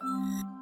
Bye.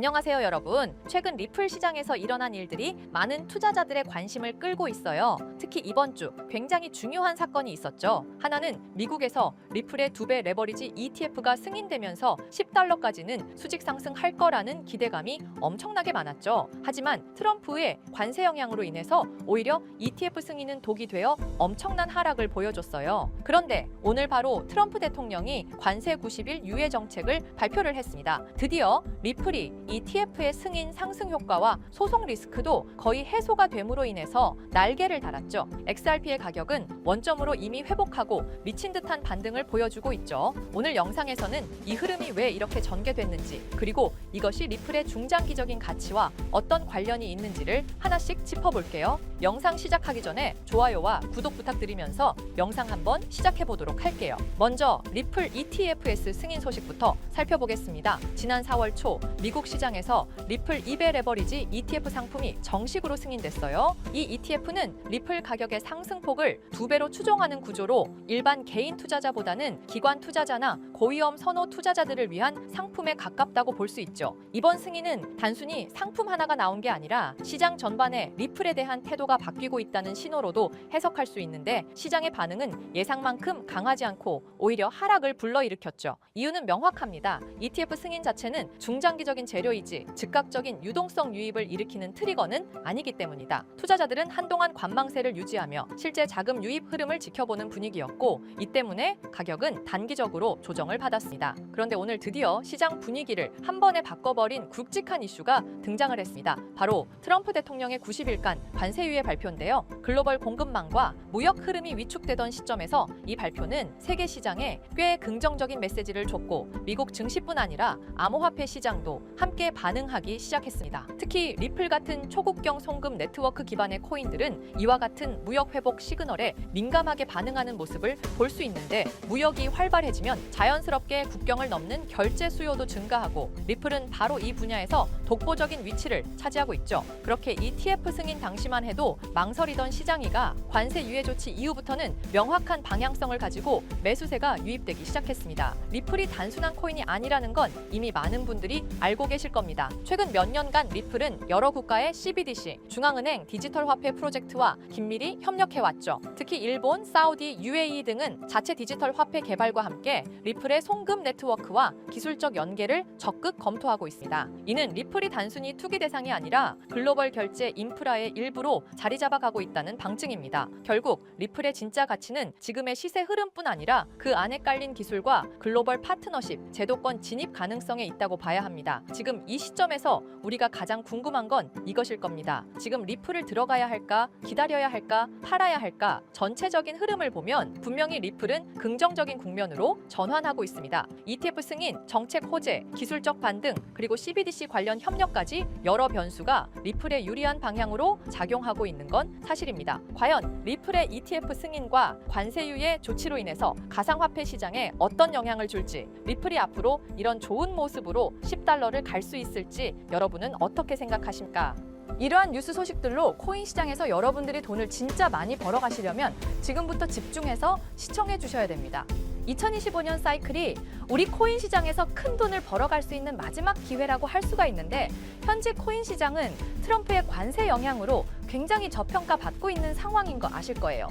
안녕하세요, 여러분. 최근 리플 시장에서 일어난 일들이 많은 투자자들의 관심을 끌고 있어요. 특히 이번 주 굉장히 중요한 사건이 있었죠. 하나는 미국에서 리플의 두 배 레버리지 ETF가 승인되면서 10달러까지는 수직 상승할 거라는 기대감이 엄청나게 많았죠. 하지만 트럼프의 관세 영향으로 인해서 오히려 ETF 승인은 독이 되어 엄청난 하락을 보여줬어요. 그런데 오늘 바로 트럼프 대통령이 관세 90일 유예 정책을 발표를 했습니다. 드디어 리플이 ETF의 승인 상승 효과와 소송 리스크도 거의 해소가 됨으로 인해서 날개를 달았죠. XRP의 가격은 원점으로 이미 회복하고 미친 듯한 반등을 보여주고 있죠. 오늘 영상에서는 이 흐름이 왜 이렇게 전개됐는지 그리고 이것이 리플의 중장기적인 가치와 어떤 관련이 있는지를 하나씩 짚어볼게요. 영상 시작하기 전에 좋아요와 구독 부탁드리면서 영상 한번 시작해 보도록 할게요. 먼저 리플 ETFS 승인 소식부터 살펴보겠습니다. 지난 4월 초 미국 시 장에서 리플 2배 레버리지 ETF 상품이 정식으로 승인됐어요. 이 ETF는 리플 가격의 상승폭을 두 배로 추종하는 구조로 일반 개인 투자자보다는 기관 투자자나 고위험 선호 투자자들을 위한 상품에 가깝다고 볼 수 있죠. 이번 승인은 단순히 상품 하나가 나온 게 아니라 시장 전반에 리플에 대한 태도가 바뀌고 있다는 신호로도 해석할 수 있는데 시장의 반응은 예상만큼 강하지 않고 오히려 하락을 불러일으켰죠. 이유는 명확합니다. ETF 승인 자체는 중장기적인 재료 이지 즉각적인 유동성 유입을 일으키는 트리거는 아니기 때문이다. 투자자들은 한동안 관망세를 유지하며 실제 자금 유입 흐름을 지켜보는 분위기였고 이 때문에 가격은 단기적으로 조정을 받았습니다. 그런데 오늘 드디어 시장 분위기를 한 번에 바꿔버린 굵직한 이슈가 등장을 했습니다. 바로 트럼프 대통령의 90일간 관세 유예 발표인데요. 글로벌 공급망과 무역 흐름이 위축되던 시점에서 이 발표는 세계 시장에 꽤 긍정적인 메시지를 줬고 미국 증시뿐 아니라 암호화폐 시장도 함께 반응하기 시작했습니다. 특히 리플 같은 초국경 송금 네트워크 기반의 코인들은 이와 같은 무역 회복 시그널에 민감하게 반응하는 모습을 볼 수 있는데 무역이 활발해지면 자연스럽게 국경을 넘는 결제 수요도 증가하고 리플은 바로 이 분야에서 독보적인 위치를 차지하고 있죠. 그렇게 ETF 승인 당시만 해도 망설이던 시장이가 관세 유예 조치 이후부터는 명확한 방향성을 가지고 매수세가 유입되기 시작했습니다. 리플이 단순한 코인이 아니라는 건 이미 많은 분들이 알고 계실 겁니다. 최근 몇 년간 리플은 여러 국가의 CBDC, 중앙은행 디지털 화폐 프로젝트와 긴밀히 협력해왔죠. 특히 일본, 사우디, UAE 등은 자체 디지털 화폐 개발과 함께 리플의 송금 네트워크와 기술적 연계를 적극 검토하고 있습니다. 이는 리플이 단순히 투기 대상이 아니라 글로벌 결제 인프라의 일부로 자리 잡아가고 있다는 방증입니다. 결국 리플의 진짜 가치는 지금의 시세 흐름뿐 아니라 그 안에 깔린 기술과 글로벌 파트너십, 제도권 진입 가능성에 있다고 봐야 합니다. 지금 이 시점에서 우리가 가장 궁금한 건 이것일 겁니다. 지금 리플을 들어가야 할까, 기다려야 할까, 팔아야 할까? 전체적인 흐름을 보면 분명히 리플은 긍정적인 국면으로 전환하고 있습니다. ETF 승인, 정책 호재, 기술적 반등, 그리고 CBDC 관련 협력까지 여러 변수가 리플의 유리한 방향으로 작용하고 있는 건 사실입니다. 과연 리플의 ETF 승인과 관세 유예 조치로 인해서 가상화폐 시장에 어떤 영향을 줄지, 리플이 앞으로 이런 좋은 모습으로 10달러를 갈수 있을지 여러분은 어떻게 생각하십니까? 이러한 뉴스 소식들로 코인 시장에서 여러분들이 돈을 진짜 많이 벌어가시려면 지금부터 집중해서 시청해 주셔야 됩니다. 2025년 사이클이 우리 코인 시장에서 큰 돈을 벌어갈 수 있는 마지막 기회라고 할 수가 있는데 현재 코인 시장은 트럼프의 관세 영향으로 굉장히 저평가 받고 있는 상황인 거 아실 거예요.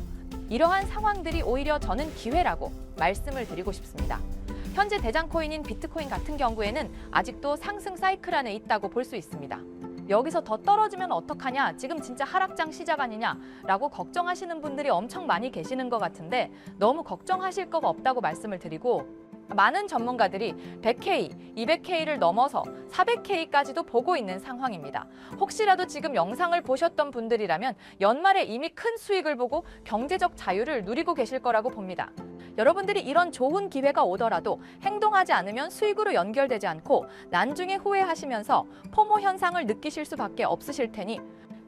이러한 상황들이 오히려 저는 기회라고 말씀을 드리고 싶습니다. 현재 대장 코인인 비트코인 같은 경우에는 아직도 상승 사이클 안에 있다고 볼 수 있습니다. 여기서 더 떨어지면 어떡하냐, 지금 진짜 하락장 시작 아니냐라고 걱정하시는 분들이 엄청 많이 계시는 것 같은데 너무 걱정하실 거가 없다고 말씀을 드리고 많은 전문가들이 100K, 200K를 넘어서 400K까지도 보고 있는 상황입니다. 혹시라도 지금 영상을 보셨던 분들이라면 연말에 이미 큰 수익을 보고 경제적 자유를 누리고 계실 거라고 봅니다. 여러분들이 이런 좋은 기회가 오더라도 행동하지 않으면 수익으로 연결되지 않고 나중에 후회하시면서 포모 현상을 느끼실 수밖에 없으실 테니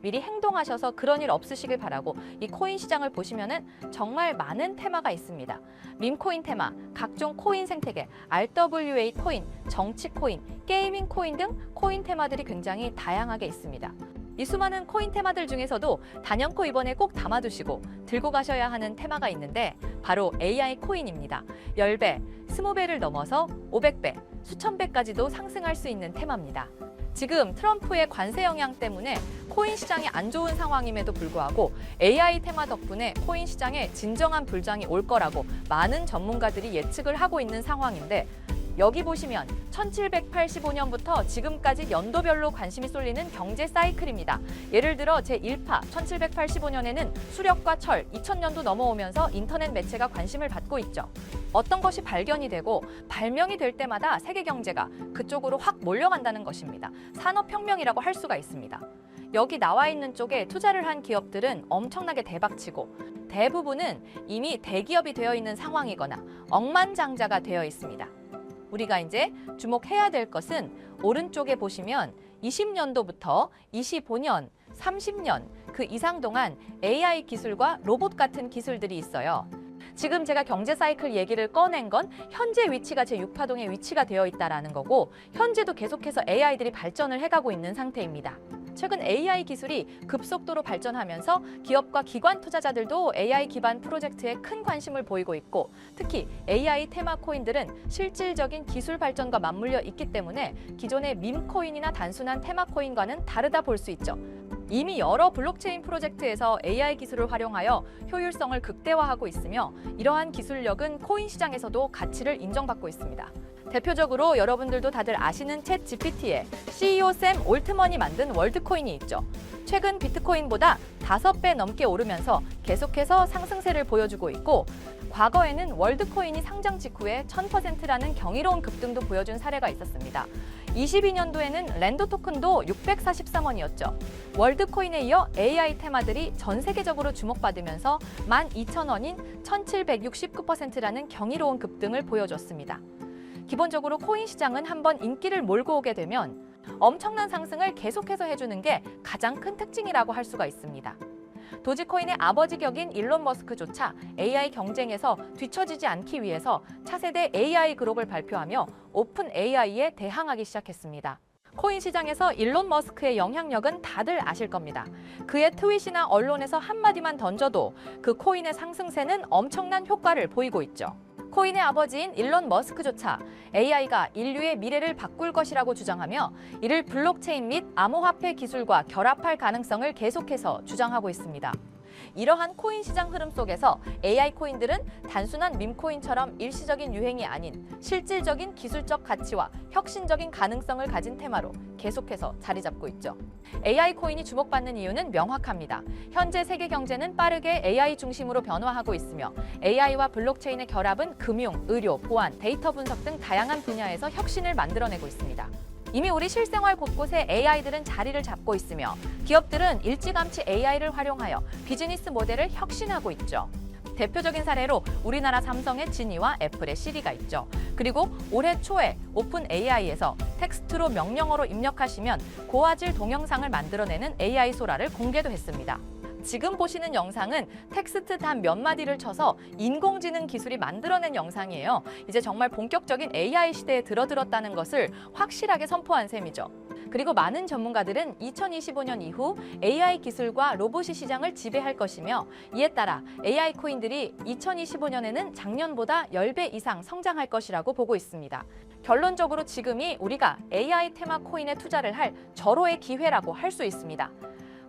미리 행동하셔서 그런 일 없으시길 바라고 이 코인 시장을 보시면은 정말 많은 테마가 있습니다. 밈코인 테마, 각종 코인 생태계, RWA 코인, 정치 코인, 게이밍 코인 등 코인 테마들이 굉장히 다양하게 있습니다. 이 수많은 코인 테마들 중에서도 단연코 이번에 꼭 담아두시고 들고 가셔야 하는 테마가 있는데 바로 AI 코인입니다. 10배, 20배를 넘어서 500배, 수천 배까지도 상승할 수 있는 테마입니다. 지금 트럼프의 관세 영향 때문에 코인 시장이 안 좋은 상황임에도 불구하고 AI 테마 덕분에 코인 시장에 진정한 불장이 올 거라고 많은 전문가들이 예측을 하고 있는 상황인데 여기 보시면 1785년부터 지금까지 연도별로 관심이 쏠리는 경제 사이클입니다. 예를 들어 제1파 1785년에는 수력과 철, 2000년도 넘어오면서 인터넷 매체가 관심을 받고 있죠. 어떤 것이 발견이 되고 발명이 될 때마다 세계 경제가 그쪽으로 확 몰려간다는 것입니다. 산업혁명이라고 할 수가 있습니다. 여기 나와 있는 쪽에 투자를 한 기업들은 엄청나게 대박치고 대부분은 이미 대기업이 되어 있는 상황이거나 억만장자가 되어 있습니다. 우리가 이제 주목해야 될 것은 오른쪽에 보시면 20년도부터 25년, 30년 그 이상 동안 AI 기술과 로봇 같은 기술들이 있어요. 지금 제가 경제 사이클 얘기를 꺼낸 건 현재 위치가 제 6파동의 위치가 되어 있다라는 거고 현재도 계속해서 AI들이 발전을 해가고 있는 상태입니다. 최근 AI 기술이 급속도로 발전하면서 기업과 기관 투자자들도 AI 기반 프로젝트에 큰 관심을 보이고 있고 특히 AI 테마 코인들은 실질적인 기술 발전과 맞물려 있기 때문에 기존의 밈 코인이나 단순한 테마 코인과는 다르다 볼 수 있죠. 이미 여러 블록체인 프로젝트에서 AI 기술을 활용하여 효율성을 극대화하고 있으며 이러한 기술력은 코인 시장에서도 가치를 인정받고 있습니다. 대표적으로 여러분들도 다들 아시는 챗 GPT에 CEO 샘 올트먼이 만든 월드코인이 있죠. 최근 비트코인보다 5배 넘게 오르면서 계속해서 상승세를 보여주고 있고 과거에는 월드코인이 상장 직후에 1000%라는 경이로운 급등도 보여준 사례가 있었습니다. 22년도에는 랜도 토큰도 643원이었죠. 월드코인에 이어 AI 테마들이 전 세계적으로 주목받으면서 12,000원인 1769%라는 경이로운 급등을 보여줬습니다. 기본적으로 코인 시장은 한번 인기를 몰고 오게 되면 엄청난 상승을 계속해서 해주는 게 가장 큰 특징이라고 할 수가 있습니다. 도지코인의 아버지 격인 일론 머스크조차 AI 경쟁에서 뒤처지지 않기 위해서 차세대 AI 그룹을 발표하며 오픈 AI에 대항하기 시작했습니다. 코인 시장에서 일론 머스크의 영향력은 다들 아실 겁니다. 그의 트윗이나 언론에서 한마디만 던져도 그 코인의 상승세는 엄청난 효과를 보이고 있죠. 코인의 아버지인 일론 머스크조차 AI가 인류의 미래를 바꿀 것이라고 주장하며 이를 블록체인 및 암호화폐 기술과 결합할 가능성을 계속해서 주장하고 있습니다. 이러한 코인 시장 흐름 속에서 AI 코인들은 단순한 밈코인처럼 일시적인 유행이 아닌 실질적인 기술적 가치와 혁신적인 가능성을 가진 테마로 계속해서 자리 잡고 있죠. AI 코인이 주목받는 이유는 명확합니다. 현재 세계 경제는 빠르게 AI 중심으로 변화하고 있으며 AI와 블록체인의 결합은 금융, 의료, 보안, 데이터 분석 등 다양한 분야에서 혁신을 만들어내고 있습니다. 이미 우리 실생활 곳곳에 AI들은 자리를 잡고 있으며 기업들은 일찌감치 AI를 활용하여 비즈니스 모델을 혁신하고 있죠. 대표적인 사례로 우리나라 삼성의 지니와 애플의 시리가 있죠. 그리고 올해 초에 오픈 AI에서 텍스트로 명령어로 입력하시면 고화질 동영상을 만들어내는 AI 소라를 공개도 했습니다. 지금 보시는 영상은 텍스트 단 몇 마디를 쳐서 인공지능 기술이 만들어낸 영상이에요. 이제 정말 본격적인 AI 시대에 들어들었다는 것을 확실하게 선포한 셈이죠. 그리고 많은 전문가들은 2025년 이후 AI 기술과 로봇이 시장을 지배할 것이며 이에 따라 AI 코인들이 2025년에는 작년보다 10배 이상 성장할 것이라고 보고 있습니다. 결론적으로 지금이 우리가 AI 테마 코인에 투자를 할 절호의 기회라고 할 수 있습니다.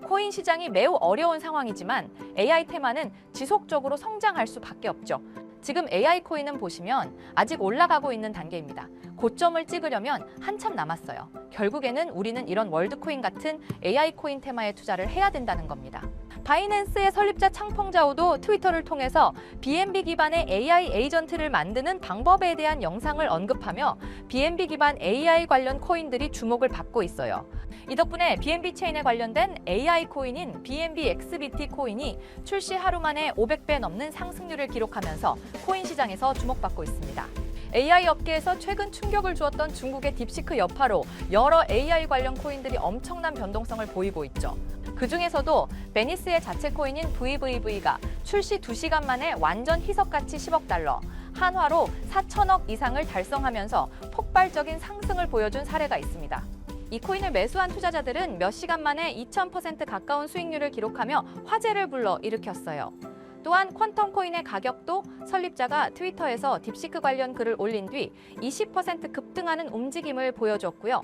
코인 시장이 매우 어려운 상황이지만 AI 테마는 지속적으로 성장할 수밖에 없죠. 지금 AI 코인은 보시면 아직 올라가고 있는 단계입니다. 고점을 찍으려면 한참 남았어요. 결국에는 우리는 이런 월드코인 같은 AI 코인 테마에 투자를 해야 된다는 겁니다. 바이낸스의 설립자 창펑자오도 트위터를 통해서 BNB 기반의 AI 에이전트를 만드는 방법에 대한 영상을 언급하며 BNB 기반 AI 관련 코인들이 주목을 받고 있어요. 이 덕분에 BNB 체인에 관련된 AI 코인인 BNB XBT 코인이 출시 하루 만에 500배 넘는 상승률을 기록하면서 코인 시장에서 주목받고 있습니다. AI 업계에서 최근 충격을 주었던 중국의 딥시크 여파로 여러 AI 관련 코인들이 엄청난 변동성을 보이고 있죠. 그 중에서도 베니스의 자체 코인인 VVV가 출시 2시간 만에 완전 희석가치 10억 달러, 한화로 4천억 이상을 달성하면서 폭발적인 상승을 보여준 사례가 있습니다. 이 코인을 매수한 투자자들은 몇 시간 만에 2000% 가까운 수익률을 기록하며 화제를 불러 일으켰어요. 또한 퀀텀 코인의 가격도 설립자가 트위터에서 딥시크 관련 글을 올린 뒤 20% 급등하는 움직임을 보여줬고요.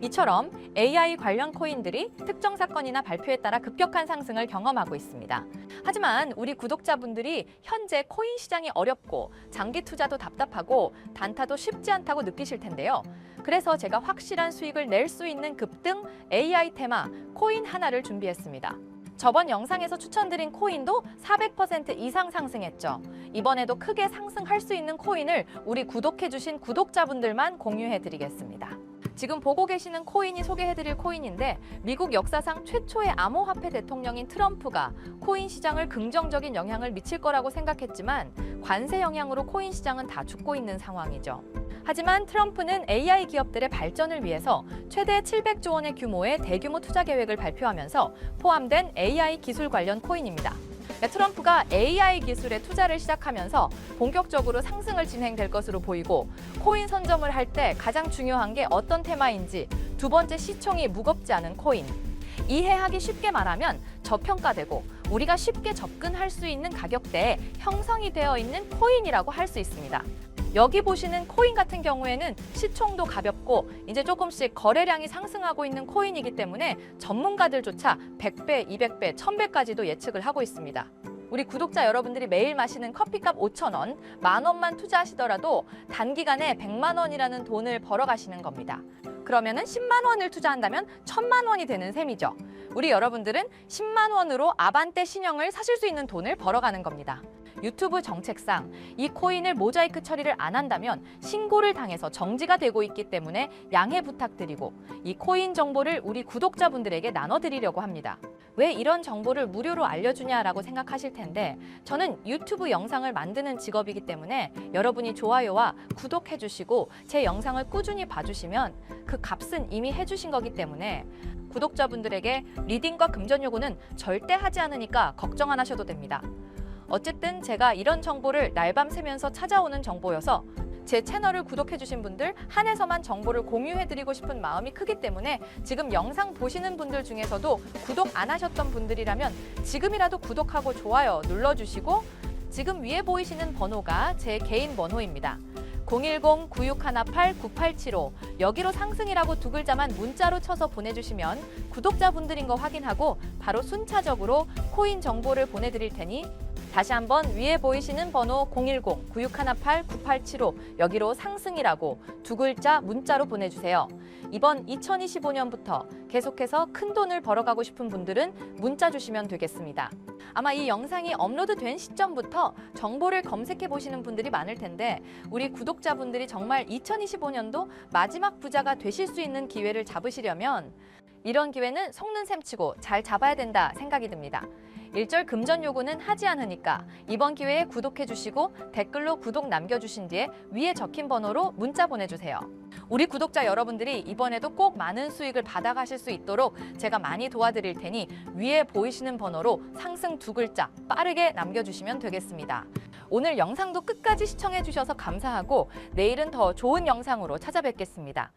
이처럼 AI 관련 코인들이 특정 사건이나 발표에 따라 급격한 상승을 경험하고 있습니다. 하지만 우리 구독자분들이 현재 코인 시장이 어렵고 장기 투자도 답답하고 단타도 쉽지 않다고 느끼실 텐데요. 그래서 제가 확실한 수익을 낼 수 있는 급등 AI 테마 코인 하나를 준비했습니다. 저번 영상에서 추천드린 코인도 400% 이상 상승했죠. 이번에도 크게 상승할 수 있는 코인을 우리 구독해주신 구독자분들만 공유해드리겠습니다. 지금 보고 계시는 코인이 소개해드릴 코인인데 미국 역사상 최초의 암호화폐 대통령인 트럼프가 코인 시장을 긍정적인 영향을 미칠 거라고 생각했지만 관세 영향으로 코인 시장은 다 죽고 있는 상황이죠. 하지만 트럼프는 AI 기업들의 발전을 위해서 최대 700조 원의 규모의 대규모 투자 계획을 발표하면서 포함된 AI 기술 관련 코인입니다. 그러니까 트럼프가 AI 기술에 투자를 시작하면서 본격적으로 상승을 진행될 것으로 보이고 코인 선점을 할 때 가장 중요한 게 어떤 테마인지 두 번째 시총이 무겁지 않은 코인 이해하기 쉽게 말하면 저평가되고 우리가 쉽게 접근할 수 있는 가격대에 형성이 되어 있는 코인이라고 할 수 있습니다. 여기 보시는 코인 같은 경우에는 시총도 가볍고 이제 조금씩 거래량이 상승하고 있는 코인이기 때문에 전문가들조차 100배, 200배, 1000배까지도 예측을 하고 있습니다. 우리 구독자 여러분들이 매일 마시는 커피값 5천 원, 만 원만 투자하시더라도 단기간에 100만 원이라는 돈을 벌어 가시는 겁니다. 그러면 은 10만 원을 투자한다면 1000만 원이 되는 셈이죠. 우리 여러분들은 10만 원으로 아반떼 신형을 사실 수 있는 돈을 벌어가는 겁니다. 유튜브 정책상 이 코인을 모자이크 처리를 안 한다면 신고를 당해서 정지가 되고 있기 때문에 양해 부탁드리고 이 코인 정보를 우리 구독자분들에게 나눠드리려고 합니다. 왜 이런 정보를 무료로 알려주냐라고 생각하실 텐데 저는 유튜브 영상을 만드는 직업이기 때문에 여러분이 좋아요와 구독해주시고 제 영상을 꾸준히 봐주시면 그 값은 이미 해주신 거기 때문에 구독자분들에게 리딩과 금전 요구는 절대 하지 않으니까 걱정 안 하셔도 됩니다. 어쨌든 제가 이런 정보를 날밤 새면서 찾아오는 정보여서 제 채널을 구독해주신 분들 한해서만 정보를 공유해드리고 싶은 마음이 크기 때문에 지금 영상 보시는 분들 중에서도 구독 안 하셨던 분들이라면 지금이라도 구독하고 좋아요 눌러주시고 지금 위에 보이시는 번호가 제 개인 번호입니다. 010-9618-9875 여기로 상승이라고 두 글자만 문자로 쳐서 보내주시면 구독자분들인 거 확인하고 바로 순차적으로 코인 정보를 보내드릴 테니 다시 한번 위에 보이시는 번호 010-9618-9875 여기로 상승이라고 두 글자 문자로 보내주세요. 이번 2025년부터 계속해서 큰 돈을 벌어가고 싶은 분들은 문자 주시면 되겠습니다. 아마 이 영상이 업로드된 시점부터 정보를 검색해 보시는 분들이 많을 텐데 우리 구독자분들이 정말 2025년도 마지막 부자가 되실 수 있는 기회를 잡으시려면 이런 기회는 속는 셈치고 잘 잡아야 된다 생각이 듭니다. 일절 금전 요구는 하지 않으니까 이번 기회에 구독해 주시고 댓글로 구독 남겨주신 뒤에 위에 적힌 번호로 문자 보내주세요. 우리 구독자 여러분들이 이번에도 꼭 많은 수익을 받아가실 수 있도록 제가 많이 도와드릴 테니 위에 보이시는 번호로 상승 두 글자 빠르게 남겨주시면 되겠습니다. 오늘 영상도 끝까지 시청해 주셔서 감사하고 내일은 더 좋은 영상으로 찾아뵙겠습니다.